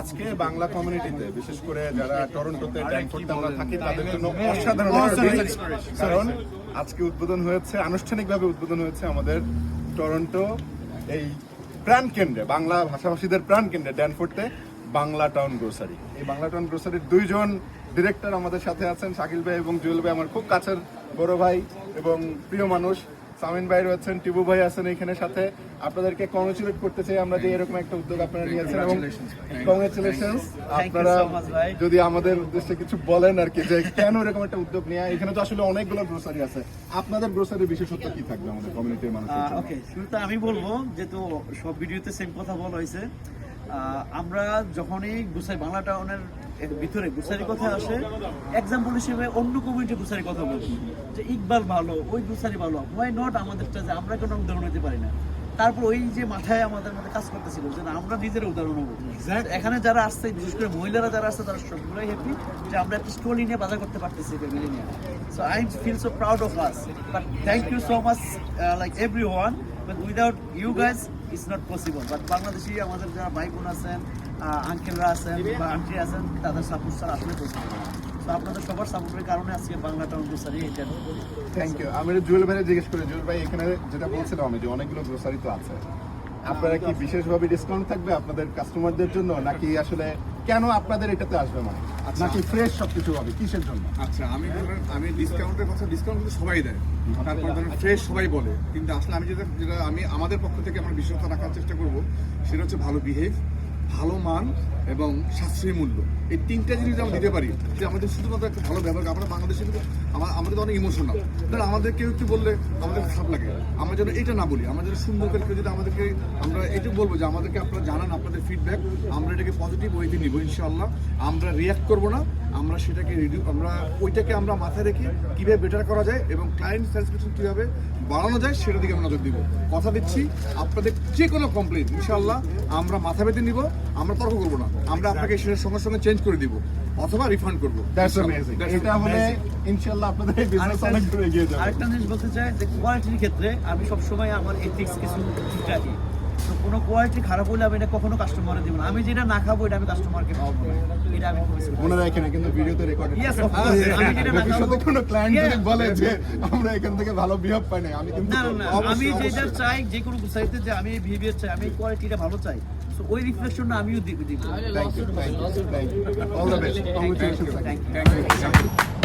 আজকে বাংলা কমিউনিটিতে বিশেষ করে যারা টরন্টোতে ড্যানফোর্ডে আমরা থাকি তাদের জন্য অসাধারণ কারণ আজকে উদ্বোধন হয়েছে আনুষ্ঠানিকভাবে উদ্বোধন হয়েছে আমাদের টরন্টো এই প্রাণ কেন্দ্রে বাংলা ভাষাভাষীদের প্রাণ কেন্দ্রে ড্যানফোর্ডে বাংলা টাউন গ্রোসারি এই বাংলা টাউন গ্রোসারির দুইজন ডিরেক্টর আমাদের সাথে আছেন শাকিল ভাই এবং জুয়েল ভাই আমার খুব কাছের বড় ভাই এবং প্রিয় মানুষ। সামিন ভাই রয়েছেন টিবু ভাই আছেন এখানে সাথে। আপনাদেরকে কংগ্রেচুলেট করতে চাই আমরা যে এরকম একটা উদ্যোগ আপনারা নিয়েছেন এবং কংগ্রেচুলেশনস আপনারা। যদি আমাদের উদ্দেশ্যে কিছু বলেন আর কি যে কেন এরকম একটা উদ্যোগ নেওয়া এখানে তো আসলে অনেকগুলো গ্রোসারি আছে। আপনাদের গ্রোসারির বিশেষত্ব কি থাকবে আমাদের কমিউনিটির মানুষের ওকে শুরুতে আমি বলব যেহেতু সব ভিডিওতে সেম কথা বলা হয়েছে আমরা যখনই গুসাই বাংলা টাউনের ভিতরে গুসারি কথা আসে এক্সাম্পল হিসেবে অন্য কমিউনিটি গুসারির কথা বলব যে ইকবাল ভালো ওই গুসারি ভালো ওয়াই নট আমাদেরটা যে আমরা কোনো উদাহরণ হতে পারি না? তারপর ওই যে মাথায় আমাদের মধ্যে কাজ করতেছিল যে আমরা নিজের উদাহরণ হব এখানে যারা আসছে বিশেষ করে মহিলারা যারা আসছে তারা সবগুলোই হ্যাপি যে আমরা একটা স্টোরি নিয়ে বাজার করতে পারতেছি ফ্যামিলি নিয়ে। So I am feel so proud of us but thank you so much like everyone but without you guys it's not possible but Bangladeshi আমাদের যারা ভাই বোন আছেন আঙ্কেলরা আছেন বা আন্টি আছেন তাদের সাপোর্ট ছাড়া আসলে পসিবল তো আপনাদের সবার সাপোর্টের কারণে আজকে বাংলা টাউন গ্রোসারি এটা থ্যাংক ইউ আমি জুয়েল ভাই জিজ্ঞেস করি। জুয়েল ভাই এখানে যেটা বলছিলাম আমি যে অনেকগুলো গ্রোসারি তো আছে। আপনারা কি বিশেষভাবে ডিসকাউন্ট থাকবে আপনাদের কাস্টমারদের জন্য? নাকি আসলে কেন আপনাদের এটাতে আসবে মানে? নাকি ফ্রেশ সবকিছু হবে? কিসের জন্য? আচ্ছা আমি ধরেন আমি ডিসকাউন্টের কথা ডিসকাউন্ট কিন্তু সবাই দেয়। তারপর ধরেন ফ্রেশ সবাই বলে। কিন্তু আসলে আমি যেটা যেটা আমি আমাদের পক্ষ থেকে আমার বিশ্বাস রাখার চেষ্টা করব সেটা হচ্ছে ভালো বিহেভ ভালো মান এবং সাশ্রয়ী মূল্য। এই তিনটা জিনিস আমরা দিতে পারি, যে আমাদের শুধুমাত্র একটা ভালো ব্যবহার আমরা বাংলাদেশে কিন্তু আমা- আমাদের অনেক ইমোশনাল ধর আমাদের কেউ একটু বললে আমাদের খারাপ লাগে। আমরা যেন এটা না বলি, আমরা যেন সুন্দর করে যদি আমাদেরকে, আমরা এটুকু বলব যে আমাদেরকে আপনারা জানান আপনাদের ফিডব্যাক আমরা এটাকে পজিটিভ ওয়েতে নিব ইনশাআল্লাহ। আমরা রিয়াক্ট করব না, আমরা সেটাকে রিডিউ আমরা ওইটাকে আমরা মাথায় রেখে কীভাবে বেটার করা যায় এবং ক্লায়েন্ট স্যাটিসফ্যাকশন কীভাবে বাড়ানো যায় সেটার দিকে আমরা নজর দিব। কথা দিচ্ছি, আপনাদের যে কোনো কমপ্লেন ইনশাআল্লাহ আমরা মাথা বেঁধে নিব। আমরা তর্ক করব না। আমরা আপনাকে সেটার সঙ্গে সঙ্গে চেঞ্জ করে দিব অথবা রিফান্ড করব। এটা হলে ইনশাআল্লাহ আপনাদের বিজনেস অনেক দূর এগিয়ে যাবে। আরেকটা জিনিস বলতে চাই যে কোয়ালিটির ক্ষেত্রে আমি সবসময় আমার এথিক্স কিছু ঠিক রাখি। তো কোনো কোয়ালিটি খারাপ হলে আমি এটা কখনো কাস্টমারে দিব না। আমি যেটা না খাব এটা আমি কাস্টমারকে খাওয়াবো না। এটা আমি কিন্তু ভিডিওতে রেকর্ড যেটা না খাবো- কোনো ক্লায়েন্ট যদি বলে যে আমরা এখান থেকে ভালো বিহেভ পাই না আমি কিন্তু না না না আমি যেটা চাই যে কোনো যে আমি বিহেভিয়ার চাই আমি কোয়ালিটিটা ভালো চাই তো ওই রিফ্লেকশনটা আমিও দিব you, thank you. All the best. Congratulations. Thank you. Thank you